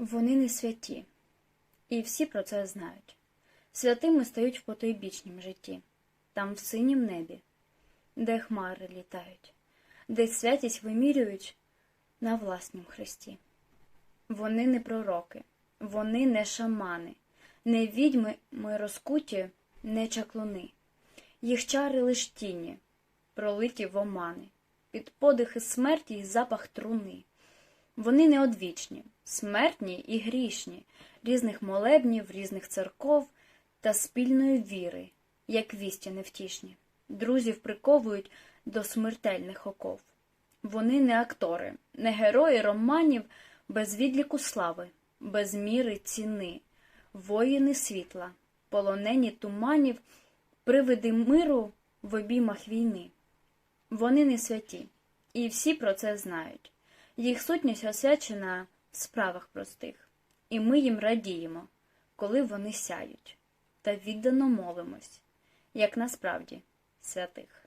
Вони не святі, і всі про це знають. Святими стають в потойбічнім житті, там в синім небі, де хмари літають, де святість вимірюють на власнім хресті. Вони не пророки, вони не шамани, не відьми ми розкуті, не чаклуни. Їх чари лиш тіні, пролиті в омани, під подихи смерті й запах труни. Вони неодвічні, смертні і грішні, різних молебнів, різних церков та спільної віри, як вісті невтішні. Друзів приковують до смертельних оков. Вони не актори, не герої романів без відліку слави, без міри ціни, воїни світла, полонені туманів, привиди миру в обіймах війни. Вони не святі, і всі про це знають. Їх сутність освячена в справах простих, і ми їм радіємо, коли вони сяють, та віддано молимось, як насправді святих.